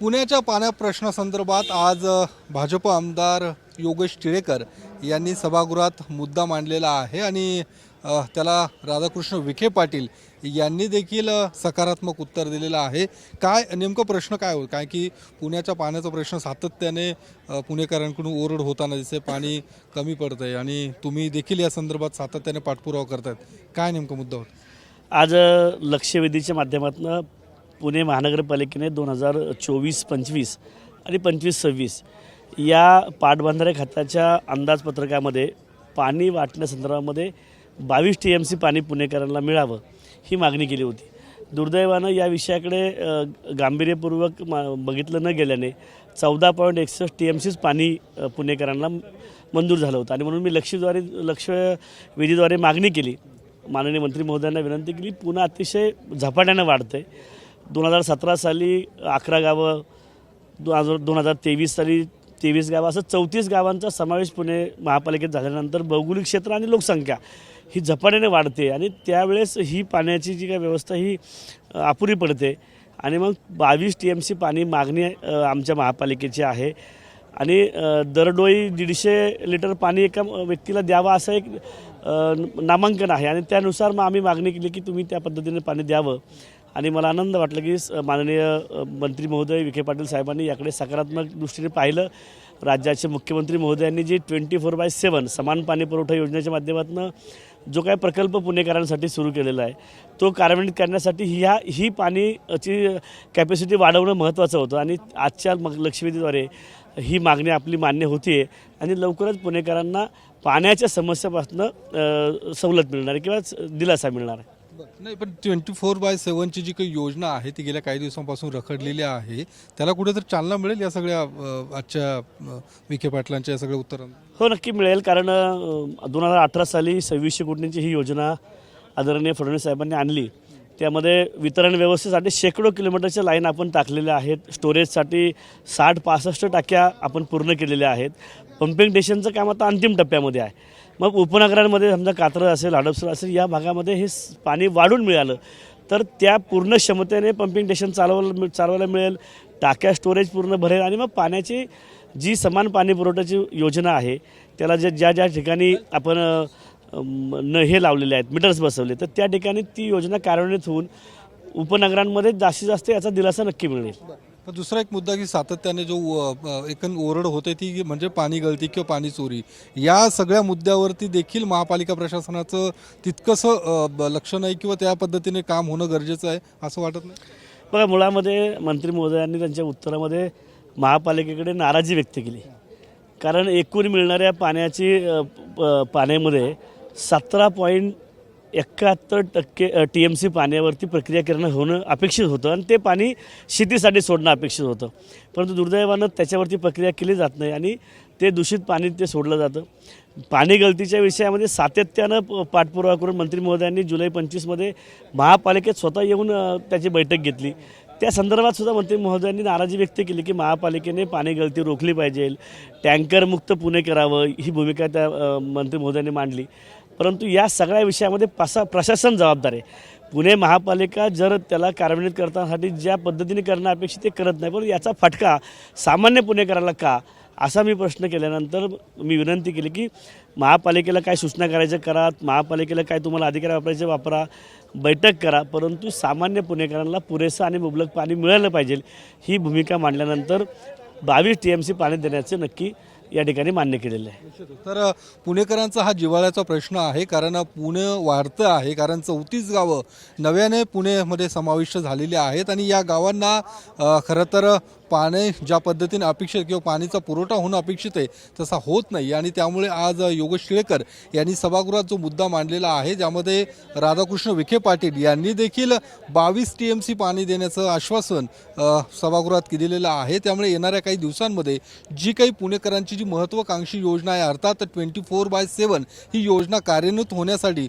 पुण्याच्या पाण्या प्रश्नासंदर्भात आज भाजप आमदार योगेश टिळेकर यांनी सभागृहात मुद्दा मांडलेला आहे आणि त्याला राधाकृष्ण विखे पाटील यांनी देखील सकारात्मक उत्तर दिलेलं आहे. काय नेमकं प्रश्न काय होईल काय की पुण्याच्या पाण्याचा प्रश्न सातत्याने पुणेकरांकडून ओरड होताना दिसते पाणी कमी पडतं आहे आणि तुम्ही देखील या संदर्भात सातत्याने पाठपुरावा करतायत. काय नेमकं मुद्दा होता? आज लक्षवेधीच्या माध्यमातून पुणे महानगरपालिकेने दोन हजार चोवीस पंचवीस आणि पंचवीस सव्वीस या पाटबंधारे खात्याच्या अंदाजपत्रकामध्ये पाणी वाटण्यासंदर्भामध्ये बावीस टी एम सी पाणी पुणेकरांना मिळावं ही मागणी केली होती. दुर्दैवानं या विषयाकडे गांभीर्यपूर्वक मा बघितलं न गेल्याने चौदा पॉईंट एकसष्ट टी एम सीच पाणी पुणेकरांना मंजूर झालं होतं. आणि म्हणून मी लक्षद्वारे लक्ष विधीद्वारे मागणी केली. माननीय मंत्री महोदयांना विनंती केली. पुन्हा अतिशय झपाट्यानं वाढते दोन हजार सतरा साली अकरा गावं दोन हजार दोन हजार तेवीस साली तेवीस गावं असं चौतीस गावांचा समावेश पुणे महापालिकेत झाल्यानंतर भौगोलिक क्षेत्र आणि लोकसंख्या ही झपाट्याने वाढते आणि त्यावेळेस ही पाण्याची जी काय व्यवस्था ही अपुरी पडते. आणि मग बावीस टी एम सी पाणी मागणी आमच्या महापालिकेची आहे. आणि दरडोई दीडशे लिटर पाणी एका व्यक्तीला द्यावं असं एक नामांकन आहे. आणि त्यानुसार मग आम्ही मागणी केली की तुम्ही त्या पद्धतीने पाणी द्यावं. आणि मला आनंद वाटला की माननीय मंत्री महोदय विखे पाटील साहेबांनी याकडे सकारात्मक दृष्टीने पाहिलं. राज्याचे मुख्यमंत्री महोदयांनी जी ट्वेंटी फोर बाय सेवन समान पाणी पुरवठा योजनेच्या माध्यमातून जो काही प्रकल्प पुणेकरांसाठी सुरू केलेला आहे तो कार्यान्वित करण्यासाठी ह्या ही पाणीची कॅपॅसिटी वाढवणं महत्त्वाचं होतं. आणि आजच्या मग लक्षवेधीद्वारे ही मागणी आपली मान्य होती आणि लवकरच पुणेकरांना पाण्याच्या समस्यापासून सवलत मिळणार आहे किंवा दिलासा मिळणार आहे. नाही पण ट्वेंटी फोर बाय सेवनची जी काही योजना आहे ती गेल्या काही दिवसांपासून रखडलेली आहे. त्याला कुठेतरी चालना मिळेल या सगळ्या आजच्या विखे पाटलांच्या या सगळ्या उत्तरांना? हो नक्की मिळेल. कारण दोन हजार अठरा साली सव्वीसशे कोटींची ही योजना आदरणीय फडणवीस साहेबांनी आणली. त्यामध्ये वितरण व्यवस्थेसाठी शेकडो किलोमीटरच्या लाईन आपण टाकलेल्या आहेत. स्टोरेजसाठी साठ पासष्ट टाक्या आपण पूर्ण केलेल्या आहेत. पंपिंग स्टेशनचं काम आता अंतिम टप्प्यामध्ये आहे. मग उपनगरांमध्ये समजा कात्रज असेल हडपसर असेल या भागामध्ये हे पाणी वाढून मिळालं. तर त्या पूर्ण क्षमतेने पंपिंग स्टेशन चालवायला चालवायला मिळेल टाक्या स्टोरेज पूर्ण भरेल आणि मग पाण्याची जी समान पाणी पुरवठ्याची योजना आहे त्याला जे ज्या ज्या ठिकाणी आपण न हे लावलेले आहेत मीटर्स बसवले तर त्या ठिकाणी ती योजना कार्यान्वित होऊन उपनगरांमध्ये जास्तीत जास्त याचा दिलासा नक्की मिळेल. दुसरा एक मुद्दा की सातत्याने जो अ, एकूण ओरड होते ती म्हणजे पाणी गळती किंवा पाणी चोरी. या सगळ्या मुद्द्यावरती देखील महापालिका प्रशासनाचं तितकंसं ब- लक्ष नाही किंवा त्या पद्धतीने काम होणं गरजेचं आहे असं वाटत नाही? बघा मुळामध्ये मंत्री महोदयांनी त्यांच्या उत्तरामध्ये महापालिकेकडे नाराजी व्यक्त केली. कारण एकूण मिळणाऱ्या पाण्याची प- पाण्यामध्ये सतरा पॉईंट एकाहत्तर टक्के टी एम सी पाण्यावरती प्रक्रिया करणं होणं अपेक्षित होतं आणि ते पाणी शेतीसाठी सोडणं अपेक्षित होतं. परंतु दुर्दैवानं त्याच्यावरती प्रक्रिया केली जात नाही आणि ते दूषित पाणी ते सोडलं जातं. पाणी गळतीच्या विषयामध्ये सातत्यानं पाठपुरावा करून मंत्री महोदयांनी जुलै पंचवीसमध्ये महापालिकेत स्वतः येऊन त्याची बैठक घेतली. त्या संदर्भात सुद्धा मंत्री महोदयांनी नाराजी व्यक्त केली की महापालिकेने पाणी गळती रोखली पाहिजे. टँकरमुक्त पुणे करावं ही भूमिका त्या मंत्री महोदयांनी मांडली. परंतु या सगळ्या विषयामध्ये पासा प्रशासन जबाबदार आहे. पुणे महापालिका जर त्याला कार्यान्वित करतासाठी ज्या पद्धतीने करणं अपेक्षित ते करत नाही. पण याचा फटका सामान्य पुणेकराला का? असा मी प्रश्न केल्यानंतर मी विनंती केली की महापालिकेला काय सूचना करायच्या करा. महापालिकेला काय तुम्हाला अधिकार वापरायचे वापरा. बैठक करा. परंतु सामान्य पुणेकरांना पुरेसं आणि मुबलक पाणी मिळालं पाहिजे. ही भूमिका मांडल्यानंतर बावीस टी एम सी पाणी देण्याचे नक्की या ठिकाणी मान्य केलेलं आहे. तर पुणेकरांचा हा जिव्हाळ्याचा प्रश्न आहे कारण पुणे वाढतं आहे कारण चौतीस गावं नव्याने पुणेमध्ये समाविष्ट झालेली आहेत आणि या गावांना अ, खरं तर पाणी ज्या पद्धतीने अपेक्षित किंवा पाणीचा पुरवठा होणं अपेक्षित आहे तसा होत नाही. आणि त्यामुळे आज योगेश टिळेकर यांनी सभागृहात जो मुद्दा मांडलेला आहे ज्यामध्ये राधाकृष्ण विखे पाटील यांनी देखील बावीस टी एम सी पाणी देण्याचं आश्वासन सभागृहात दिलेलं आहे. त्यामुळे येणाऱ्या काही दिवसांमध्ये जी काही पुणेकरांची जी महत्त्वाकांक्षी योजना आहे अर्थात ट्वेंटी फोर बाय सेवन ही योजना कार्यान्वित होण्यासाठी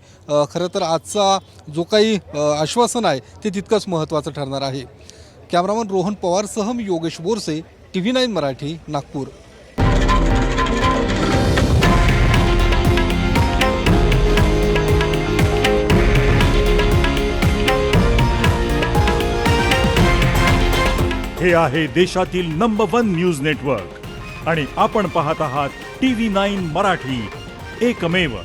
खरं तर आजचा जो काही आश्वासन आहे ते तितकंच महत्त्वाचं ठरणार आहे. कॅमेरामन रोहन पवारसह मी Yogesh Borse T V nine Marathi Nagpur. हे आहे देशातील नंबर वन न्यूज नेटवर्क आणि आपण पाहत आहात टी व्ही नाईन मराठी. एकमेव.